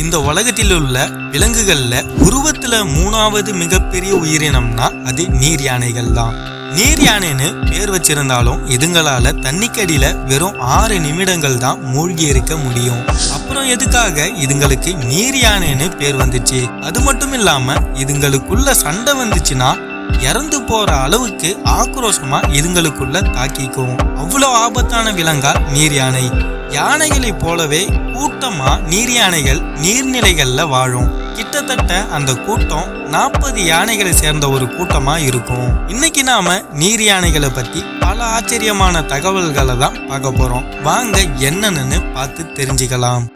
இந்த உலகத்தில் உள்ள விலங்குகள்ல உருவத்துல மூணாவது மிகப்பெரிய உயிரினம்னா அது நீர் யானைகள் தான். நீர் யானைன்னு பேர் வச்சிருந்தாலும் இதுங்களால தண்ணிக்கடியில வெறும் ஆறு நிமிடங்கள் தான் மூழ்கி இருக்க முடியும். அப்புறம் எதுக்காக இதுங்களுக்கு நீர் யானைன்னு பேர் வந்துச்சு? அது மட்டும் இல்லாம இதுங்களுக்குள்ள சண்டை வந்துச்சுன்னா இறந்து போற அளவுக்கு ஆக்ரோஷமா இதுங்களுக்குள்ள தாக்கிக்கும். அவ்வளோ ஆபத்தான விலங்கா நீர் யானை. யானைகளை போலவே கூட்டமா நீர் யானைகள் நீர்நிலைகள்ல வாழும். கிட்டத்தட்ட அந்த கூட்டம் நாற்பது யானைகளை சேர்ந்த ஒரு கூட்டமா இருக்கும். இன்னைக்கு நாம நீர் யானைகளை பத்தி பல ஆச்சரியமான தகவல்களை தான் பார்க்க போறோம். வாங்க என்னன்னு பார்த்து தெரிஞ்சுக்கலாம்.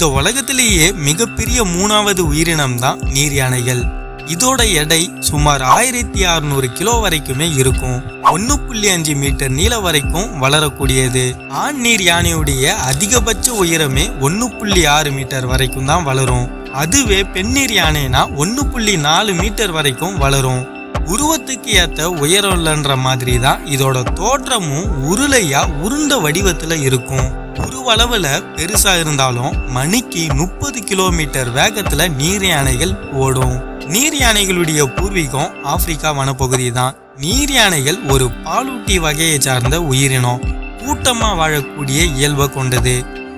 இந்த உலகத்திலேயே மிகப்பெரிய மூணாவது உயிரினம் தான் நீர் யானைகள். இதோட எடை சுமார் ஆயிரத்தி அறுநூறு கிலோ வரைக்குமே இருக்கும். ஒன்னு புள்ளி அஞ்சு மீட்டர் நீள வரைக்கும் வளரக்கூடியது. ஆண் நீர் யானையுடைய அதிகபட்ச உயரமே ஒன்னு புள்ளி ஆறு மீட்டர் வரைக்கும் தான் வளரும். அதுவே பெண்ணீர் யானைனா ஒன்னு புள்ளி நாலு மீட்டர் வரைக்கும் வளரும். உருவத்துக்கு ஏற்ற உயரம் இல்லைன்ற மாதிரி தான் இதோட தோற்றமும் உருளையா உருண்ட வடிவத்துல இருக்கும். உருவளவுல பெருசா இருந்தாலும் மணிக்கு முப்பது கிலோமீட்டர் வேகத்துல நீர் யானைகள் ஓடும். நீர் யானைகளுடைய பூர்வீகம் ஆப்பிரிக்கா வனப்பகுதி தான் நீர் யானைகள் ஒரு பாலூட்டி வகையை சார்ந்த உயிரினம். கூட்டமா வாழக்கூடிய இயல்பை கொண்டது.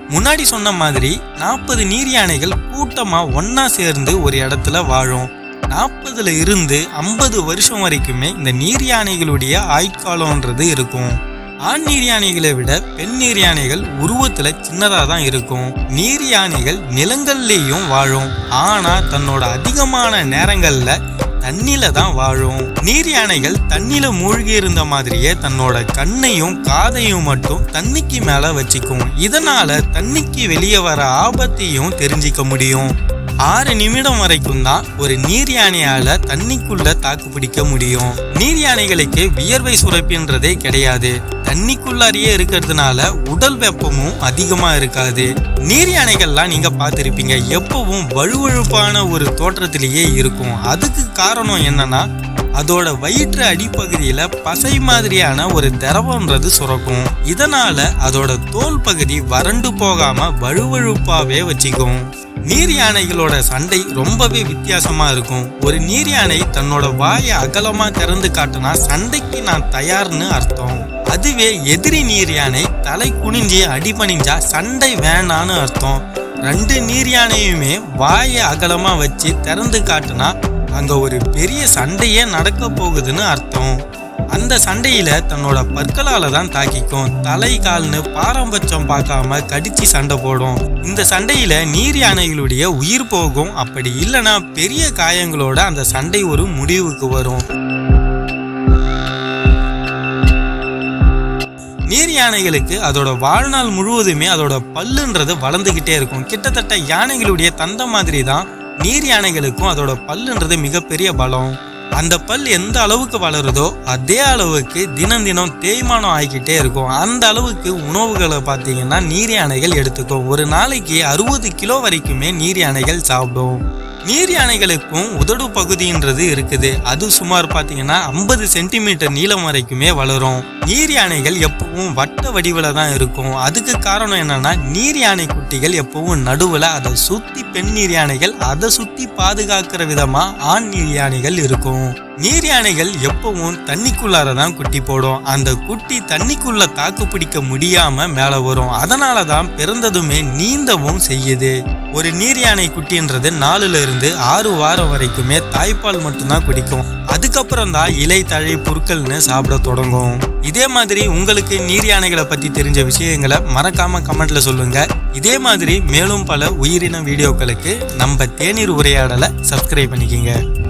முன்னாடி சொன்ன மாதிரி நாற்பது நீர் யானைகள் கூட்டமா ஒன்னா சேர்ந்து ஒரு இடத்துல வாழும். நாற்பதுல இருந்து ஐம்பது வருஷம் வரைக்குமே இந்த நீர் யானைகளுடைய ஆயுட்காலம்ன்றது இருக்கும். ஆண் நீர் யானைகளை விட பெண் நீர் யானைகள் உருவத்துல சின்னதா தான் இருக்கும். நீர் யானைகள் நிலங்கள்லேயும் வாழும். ஆனா தன்னோட அதிகமான நேரங்கள்ல தண்ணில தான் வாழும். நீர் யானைகள் தண்ணில மூழ்கி இருந்த மாதிரியே தன்னோட கண்ணையும் காதையும் மட்டும் தண்ணிக்கு மேல வச்சுக்கும். இதனால தண்ணிக்கு வெளியே வர ஆபத்தையும் தெரிஞ்சிக்க முடியும். ஆறு நிமிடம் வரைக்கும் தான் ஒரு நீர் யானையால தண்ணிக்குள்ள தாக்கு பிடிக்க முடியும். நீர் யானைகளுக்கு வியர்வை சுரப்பின்றதே கிடையாது. தண்ணிக்குள்ளாரியே இருக்கிறதுனால உடல் வெப்பமும் அதிகமா இருக்காது. நீர் யானைகள்லாம் நீங்க பார்த்துருப்பீங்க. எப்பவும் வழுவழுப்பான ஒரு தோற்றத்திலேயே இருக்கும். அதுக்கு காரணம் என்னன்னா அதோட வயிற்று அடிப்பகுதியில பசை மாதிரியான ஒரு திரவம்ன்றது சுரக்கும். இதனால அதோட தோல் பகுதி வறண்டு போகாம வழுவழுப்பாவே வச்சுக்கும். நீர் யானைகளோட சண்டை ரொம்பவே வித்தியாசமா இருக்கும். ஒரு நீர் யானை தன்னோட வாயை அகலமா திறந்து காட்டினா சண்டைக்கு நான் தயார்னு அர்த்தம். அதுவே எதிரி நீர் யானை தலை குனிஞ்சு அடிபணிஞ்சா சண்டை வேணான்னு அர்த்தம். ரெண்டு நீர் யானையுமே வாயை அகலமா வச்சு திறந்து காட்டுனா அங்க ஒரு பெரிய சண்டையே நடக்க போகுதுன்னு அர்த்தம். அந்த சண்டையில தன்னோட பற்களால தான் தாக்கிக்கும். தலை கால்னு பாரம்பரியம் பார்க்காம கடிச்சு சண்டை போடும். இந்த சண்டையில நீர் யானைகளுடைய உயிர் போகும். அப்படி இல்லைன்னா பெரிய காயங்களோட அந்த சண்டை ஒரு முடிவுக்கு வரும். நீர் யானைகளுக்கு அதோட வாழ்நாள் முழுவதுமே அதோட பல்லுன்றது வளர்ந்துகிட்டே இருக்கும். கிட்டத்தட்ட யானைகளுடைய தந்த மாதிரி தான் நீர் யானைகளுக்கும் அதோட பல்லுன்றது மிகப்பெரிய பலம். அந்த பல் எந்த அளவுக்கு வளருதோ அதே அளவுக்கு தினம் தினம் தேய்மானம் ஆகிக்கிட்டே இருக்கும். அந்த அளவுக்கு உணவுகளை பார்த்தீங்கன்னா நீர் யானைகள் எடுத்துக்கும். ஒரு நாளைக்கு அறுபது கிலோ வரைக்குமே நீர் யானைகள் சாப்பிடும். நீர் யானைகளுக்கும் உதடு பகுதின்றது இருக்குது. அது சுமார் பார்த்தீங்கன்னா ஐம்பது சென்டிமீட்டர் நீளம் வரைக்குமே வளரும். நீர் யானைகள் எப்பவும் வட்ட வடிவில் தான் இருக்கும். அதுக்கு காரணம் என்னன்னா நீர் யானை குட்டிகள் எப்பவும் நடுவில் அதை சுற்றி பெண் நீர் யானைகள் அதை சுற்றி பாதுகாக்கிற விதமாக ஆண் நீர் யானைகள் இருக்கும். நீர் யானைகள் எப்பவும் தண்ணிக்குள்ளார தான் குட்டி போடும். அந்த குட்டி தண்ணிக்குள்ள தாக்கு பிடிக்க முடியாம மேல வரும். அதனால தான் பிறந்ததுமே நீந்தவும் செய்யுது. ஒரு நீர் யானை குட்டின்றது நாலுல இருந்து ஆறு வாரம் வரைக்குமே தாய்ப்பால் மட்டும்தான் குடிக்கும். அதுக்கப்புறம் தான் இலை தழை புற்கள்னு சாப்பிட தொடங்கும். இதே மாதிரி உங்களுக்கு நீர் யானைகளை பத்தி தெரிஞ்ச விஷயங்களை மறக்காம கமெண்ட்ல சொல்லுங்க. இதே மாதிரி மேலும் பல உயிரின வீடியோக்களுக்கு நம்ம தேநீர் உரையாடலை சப்ஸ்கிரைப் பண்ணிக்கிங்க.